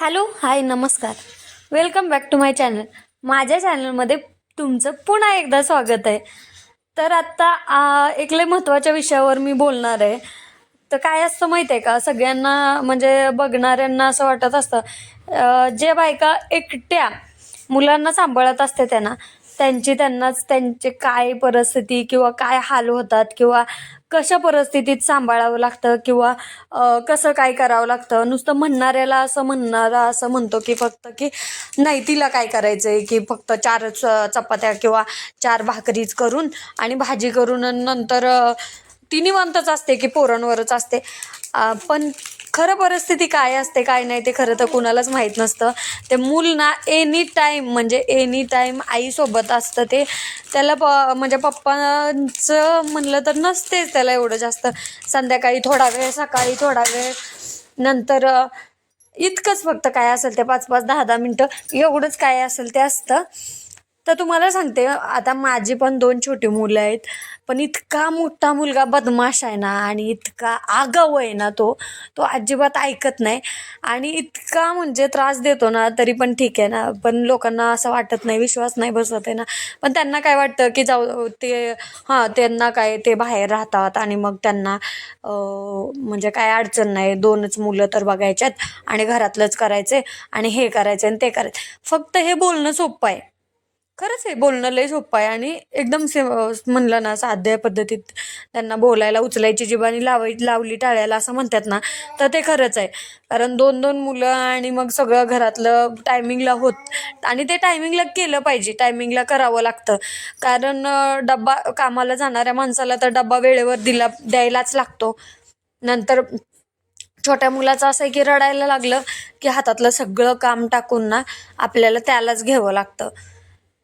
Hello hi नमस्कार. Welcome back to my channel माझ्या चॅनलमध्ये तुमचं पुन्हा एकदा स्वागत आहे. तर आत्ता एक लय महत्त्वाच्या विषयावर मी बोलणार आहे. तर काय असतं माहीत आहे का? सगळ्यांना म्हणजे बघणाऱ्यांना असं वाटत असतं जे बायका एकट्या मुलांना सांभाळत असते त्यांना त्यांची त्यांनाच त्यांचे काय परिस्थिती किंवा काय हाल होतात किंवा कशा परिस्थितीत सांभाळावं लागतं किंवा कसं काय करावं लागतं? नुसतं म्हणणाऱ्याला असं म्हणणारा असं म्हणतो की फक्त की नाही तिला काय करायचं आहे की फक्त चारच चपात्या किंवा चार भाकरीच करून आणि भाजी करून नंतर ती निवांतच असते की पोरांवरच असते. पण खरं परिस्थिती काय असते काय नाही ते खरं तर कुणालाच माहीत नसतं. ते मूल ना एनी टाईम म्हणजे एनी टाईम आईसोबत असतं ते. त्याला प म्हणजे पप्पांचं म्हणलं तर नसतेच त्याला एवढं जास्त. संध्याकाळी थोडा वेळ सकाळी थोडा वेळ. नंतर इतकंच फक्त काय असेल ते पाच पाच दहा दहा मिनटं. एवढंच काय असेल ते असतं. तर तुम्हाला सांगते आता माझी पण दोन छोटी मुलं आहेत पण इतका मोठा मुलगा बदमाश आहे ना आणि इतका आगाऊ आहे ना तो तो अजिबात ऐकत नाही. आणि इतका म्हणजे त्रास देतो ना तरी पण ठीक आहे ना. पण लोकांना असं वाटत नाही विश्वास नाही बसत आहे ना. पण त्यांना काय वाटतं की जाऊ ते हां त्यांना काय ते बाहेर राहतात आणि मग त्यांना म्हणजे काय अडचण नाही. दोनच मुलं तर बघायच्यात आणि घरातलंच करायचे आणि हे करायचं आणि ते करायचं फक्त हे बोलणं सोपं आहे. खरंच आहे बोलणं लय सोपं आहे आणि एकदम से म्हणलं ना साध्या पद्धतीत त्यांना बोलायला उचलायची जिबानी लावाय लावली टाळायला असं म्हणतात ना तर ते खरंच आहे. कारण दोन दोन मुलं आणि मग सगळं घरातलं टायमिंगला होत आणि ते टायमिंगला केलं पाहिजे टायमिंगला करावं लागतं. कारण डब्बा कामाला जाणाऱ्या माणसाला तर डब्बा वेळेवर दिला द्यायलाच लागतो. नंतर छोट्या मुलाचं असं आहे की रडायला लागलं की हातातलं सगळं काम टाकून ना आपल्याला त्यालाच घ्यावं लागतं.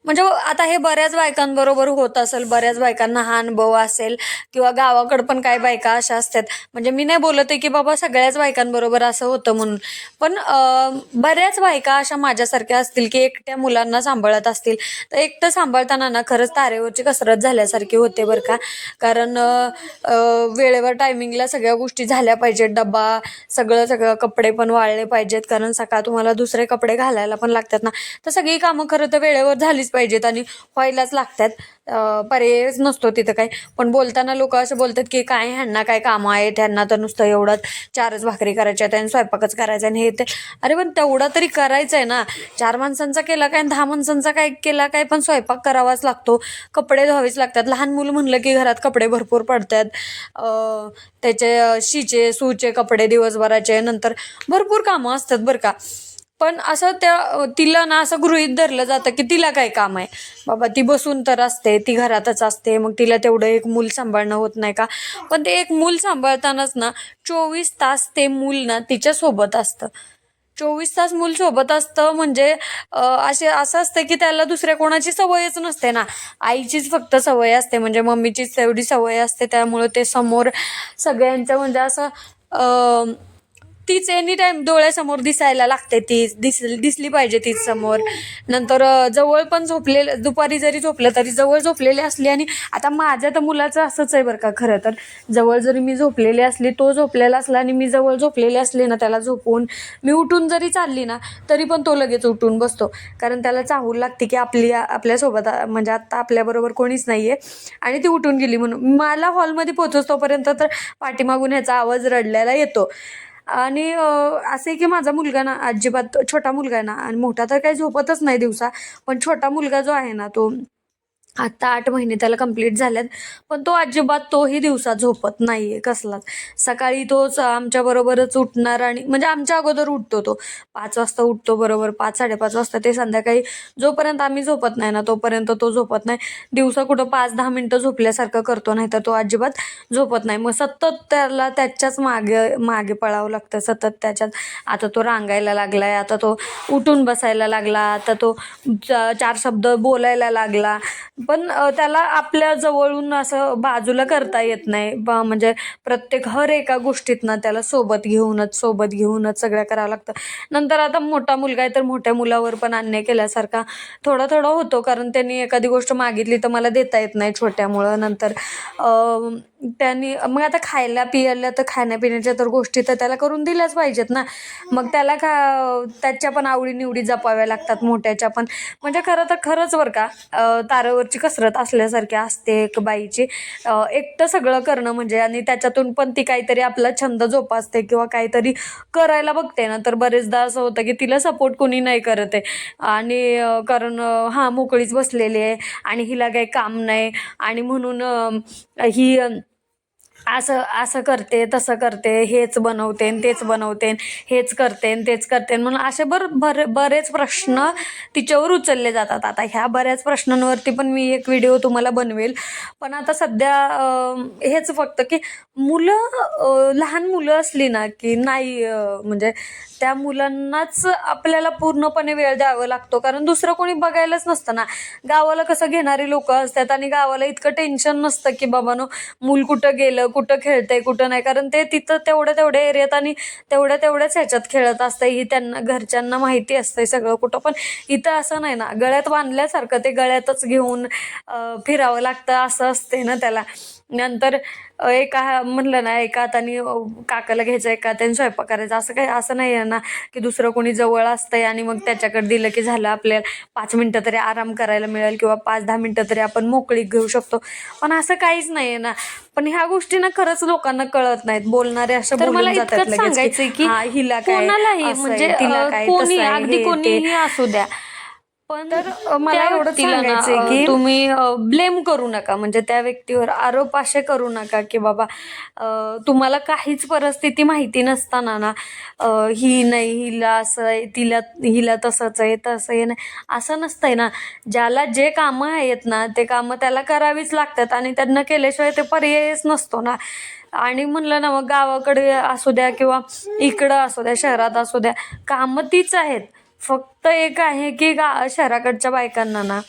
म्हणजे आता हे बऱ्याच बायकांबरोबर होत असेल बऱ्याच बायकांना हा अनुभव असेल किंवा गावाकडं पण काही बायका अशा असतात. म्हणजे मी नाही बोलत आहे की बाबा सगळ्याच बायकांबरोबर असं होतं म्हणून. पण बऱ्याच बायका अशा माझ्यासारख्या असतील की एकट्या मुलांना सांभाळत असतील. तर एकटं सांभाळताना ना खरंच तारेवरची कसरत झाल्यासारखी होते बरं का. कारण वेळेवर टायमिंगला सगळ्या गोष्टी झाल्या पाहिजेत. डब्बा सगळं सगळं कपडे पण वाळले पाहिजेत. कारण सकाळ तुम्हाला दुसरे कपडे घालायला पण लागतात ना. तर सगळी कामं खरं तर वेळेवर झालीच पाहिजेत आणि व्हायलाच लागतात. पर्यायच नसतो तिथं काही. पण बोलताना लोक असं बोलतात की काय ह्यांना काय कामं आहे त्यांना तर नुसतं एवढंच चारच भाकरी करायच्या आणि स्वयंपाकच करायचा आणि हे ते. अरे पण तेवढा तरी करायचं आहे ना. चार माणसांचा केला काय आणि दहा माणसांचा काय केला काय पण स्वयंपाक करावाच लागतो. कपडे धुवावेच लागतात. लहान मुलं म्हणलं की घरात कपडे भरपूर पडतात. त्याचे शिचे शीचे सूचे कपडे दिवसभराचे नंतर भरपूर कामं असतात बरं का. पण असं त्या तिला ना असं गृहित धरलं जातं की तिला काय काम आहे. बाबा ती बसून तर असते ती घरातच असते मग तिला तेवढं एक मूल सांभाळणं होत नाही का? पण ते एक मूल सांभाळतानाच ना चोवीस तास ते मूल ना तिच्यासोबत असतं. चोवीस तास मूल सोबत असतं म्हणजे असे असं असतं की त्याला दुसऱ्या कोणाची सवयच नसते ना. आईचीच फक्त सवय असते म्हणजे मम्मीचीच तेवढी सवय असते त्यामुळं ते समोर सगळ्यांचं म्हणजे असं तीच एनी टाइम डोळ्यासमोर दिसायला लागते ती. दिस दिसली पाहिजे तीच समोर. नंतर जवळ पण झोपलेलं दुपारी जरी झोपलं तरी जवळ झोपलेली असली आणि आता माझ्या तर मुलाचं असंच आहे बरं का खरं तर. जवळ जरी मी झोपलेली असली तो झोपलेला असला आणि मी जवळ झोपलेली असले ना त्याला झोपून मी उठून जरी चालली ना तरी पण तो लगेच उठून बसतो. कारण त्याला चाहूल लागते की आपली आपल्यासोबत म्हणजे आत्ता आपल्याबरोबर कोणीच नाही आहे आणि ती उठून गेली म्हणून. मला हॉलमध्ये पोहोचोच तोपर्यंत तर पाठीमागून ह्याचा आवाज रडलेला येतो. आणि असे असं आहे की माझा मुलगा ना अजिबात छोटा मुलगा आहे ना आणि मोठा तर काही झोपतच नाही दिवसा पण छोटा मुलगा जो आहे ना तो आत्ता आठ महिने त्याला कंप्लीट झाल्यात पण तो अजिबात तोही दिवसा झोपत नाही आहे कसलाच. सकाळी तोच आमच्याबरोबरच उठणार आणि म्हणजे आमच्या अगोदर उठतो तो. पाच वाजता उठतो बरोबर पाच साडेपाच वाजता ते संध्याकाळी जोपर्यंत आम्ही झोपत नाही ना तोपर्यंत तो झोपत नाही. दिवसा कुठं पाच दहा मिनटं झोपल्यासारखं करतो नाही तर तो अजिबात झोपत नाही. मग सतत त्याला त्याच्याच मागे मागे पळावं लागतं सतत त्याच्यात. आता तो रांगायला लागलाय आता तो उठून बसायला लागला आता तो च- चार शब्द बोलायला लागला. पण त्याला आपल्या जवळून असं बाजूला करता येत नाही. बा म्हणजे प्रत्येक हर एका गोष्टीत ना त्याला सोबत घेऊनच सोबत घेऊनच सगळ्या करावं लागतं. नंतर आता मोठा मुलगा आहे तर मोठ्या मुलावर पण अन्याय केल्यासारखा थोडा थोडा होतो. कारण त्यांनी एखादी गोष्ट मागितली तर मला देता येत नाही छोट्यामुळं. नंतर त्यांनी मग आता खायला पियाला तर खाण्यापिण्याच्या तर गोष्टी तर त्याला करून दिल्याच पाहिजेत ना. मग त्याला खा त्याच्या पण आवडीनिवडी जपाव्या लागतात मोठ्याच्या पण. म्हणजे खरं तर खरंच बरं का तारेवरची तारावरची कसरत असल्यासारखी असते एक बाईची. एकटं सगळं करणं म्हणजे आणि त्याच्यातून पण ती काहीतरी आपला छंद जोपासते किंवा काहीतरी करायला बघते ना तर बरेचदा असं होतं की तिला सपोर्ट कोणी नाही करत आहे. आणि कारण हा हां मोकळीच बसलेली आहे आणि हिला काही काम नाही. आणि म्हणून ही असं असं करते तसं करते हेच बनवते तेच बनवते हेच करते तेच करते म्हणून असे बर बर बरेच प्रश्न तिच्यावर उचलले जातात. आता ह्या बऱ्याच प्रश्नांवरती पण मी एक व्हिडिओ तुम्हाला बनवेल. पण आता सध्या हेच फक्त की मुलं लहान मुलं असली ना की नाही म्हणजे त्या मुलांनाच आपल्याला पूर्णपणे वेळ द्यावा लागतो. कारण दुसरं कोणी बघायलाच नसतं ना. गावाला कसं घेणारी लोक असतात आणि गावाला इतकं टेन्शन नसतं की बाबानो मूल कुठं गेलं कुठं खेळतंय कुठं नाही. कारण ते तिथं तेवढ्या तेवढ्या एरियात आणि तेवढ्या तेवढ्याच ह्याच्यात खेळत असतं ही त्यांना घरच्यांना माहिती असतंय सगळं कुठं. पण इथं असं नाही ना गळ्यात बांधल्यासारखं ते गळ्यातच घेऊन फिरावं लागतं असं असते ना त्याला. नंतर एका म्हणलं ना एका हाताने काकाला घ्यायचं एका हाताने स्वयंपाक करायचा. असं काही असं नाही आहे ना की दुसरं कोणी जवळ असतंय आणि मग त्याच्याकडे दिलं की झालं आपल्याला पाच मिनटं तरी आराम करायला मिळेल किंवा पाच दहा मिनटं तरी आपण मोकळी घेऊ शकतो. पण असं काहीच नाही आहे ना. पण ह्या गोष्टी ना खरंच लोकांना कळत नाहीत. बोलणारे असं तर मला इतकंच लगेच की, सांगायचंय की "हा, हिला काय म्हणजे तिला काय कोणी अगदी हे, ते." कोणीही असू द्या. पण मला ना, सांगायचंय की तुम्ही ब्लेम करू नका. म्हणजे त्या व्यक्तीवर आरोप असे करू नका की बाबा तुम्हाला काहीच परिस्थिती माहिती नसताना ना ही नाही हिला असं आहे तिला हिला तसंच आहे तसं आहे नाही. असं नसतंय ना. ज्याला जे कामं आहेत ना ते कामं त्याला करावीच लागतात आणि त्यांना केल्याशिवाय ते पर्यायच नसतो ना. आणि म्हणलं ना मग गावाकडे असू द्या किंवा इकडं असू द्या शहरात असू द्या कामं तीच आहेत. फक्त एक आहे की गा शहराकडच्या बायकांना ना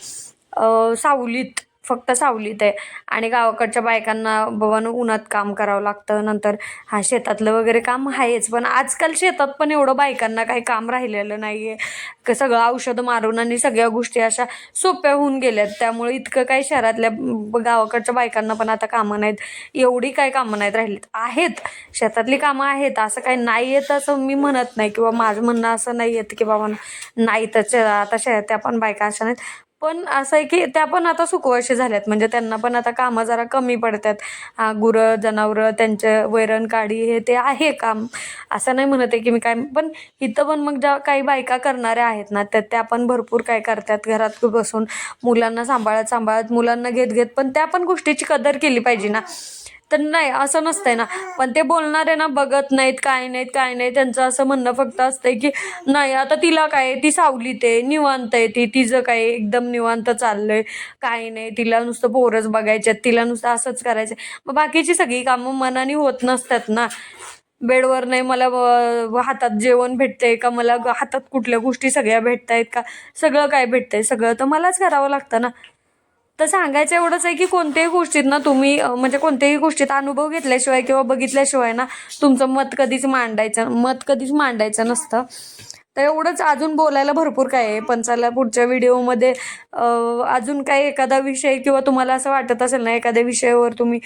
सावलीत फक्त सावलीत आहे. आणि गावाकडच्या बायकांना बाबांनो उन्हात काम करावं लागतं. नंतर हा शेतातलं वगैरे काम आहेच. पण आजकाल शेतात पण एवढं बायकांना काही काम राहिलेलं नाही आहे सगळं औषधं मारून आणि सगळ्या गोष्टी अशा सोप्या होऊन गेल्यात. त्यामुळे इतकं काही शहरातल्या गावाकडच्या बायकांना पण आता कामं नाहीत. एवढी काही कामं नाहीत राहिलीत. आहेत. शेतातली कामं आहेत. असं काही नाही येत असं मी म्हणत नाही. किंवा माझं म्हणणं असं नाही येत की बाबा नाही तर आता शहरात त्या पण बायका अशा नाहीत. पण असं आहे की त्या पण आता सुखवाशी झाल्यात. म्हणजे त्यांना पण आता कामं जरा कमी पडतात. हा गुरं जनावरं त्यांचं वैरण काढी हे ते आहे काम. असं नाही म्हणत आहे की मी काय पण इथं पण मग ज्या काही बायका करणाऱ्या आहेत ना त्या त्या पण भरपूर काय करतात. घरात बसून मुलांना सांभाळत सांभाळत मुलांना घेत घेत पण त्या पण गोष्टीची कदर केली पाहिजे ना. तर नाही असं नसतंय ना. पण ते बोलणारे ना बघत नाहीत काय नाहीत काय नाही त्यांचं असं म्हणणं फक्त असतंय की नाही आता तिला काय ती सावलीत आहे निवांत आहे ती तिचं काय एकदम निवांत चाललंय काय नाही तिला नुसतं पोरच बघायच्यात तिला नुसतं असंच करायचं मग बाकीची सगळी कामं मनाने होत नसतात ना. बेडवर नाही मला हातात जेवण भेटतंय का मला हातात कुठल्या गोष्टी सगळ्या भेटतायत का सगळं काय भेटतंय सगळं तर मलाच करावं लागतं ना. तर सांगायचं एवढंच आहे की कोणत्याही गोष्टीत ना तुम्ही म्हणजे कोणत्याही गोष्टीत अनुभव घेतल्याशिवाय किंवा बघितल्याशिवाय ना तुमचं मत कधीच मांडायचं मत कधीच मांडायचं नसतं. तर एवढंच अजून बोलायला भरपूर काय आहे. पण चला पुढच्या व्हिडिओमध्ये अजून काही एखादा विषय किंवा तुम्हाला असं वाटत असेल ना एखाद्या विषयावर तुम्ही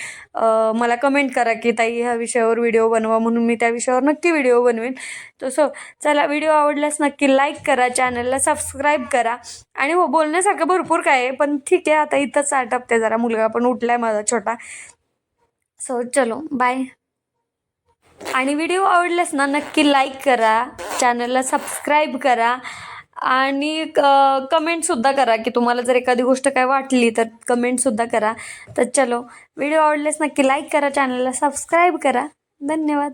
मला कमेंट करा की ताई ह्या विषयावर व्हिडिओ बनवा म्हणून मी त्या विषयावर नक्की व्हिडिओ बनवेन. तसं चला व्हिडिओ आवडल्यास नक्की लाईक करा चॅनलला सबस्क्राईब करा. आणि हो बोलण्यासारखं भरपूर काय आहे पण ठीक आहे आता इथंच आटपते जरा मुलगा पण उठला आहे माझा छोटा. सो चलो बाय आणि व्हिडिओ आवडल्यास ना नक्की लाईक करा. चॅनलला सबस्क्राईब करा. आणि कमेंटसुद्धा करा की तुम्हाला जर एखादी गोष्ट काय वाटली तर कमेंटसुद्धा करा. तर चलो व्हिडिओ आवडल्यास नक्की लाईक करा चॅनलला सबस्क्राईब करा. धन्यवाद.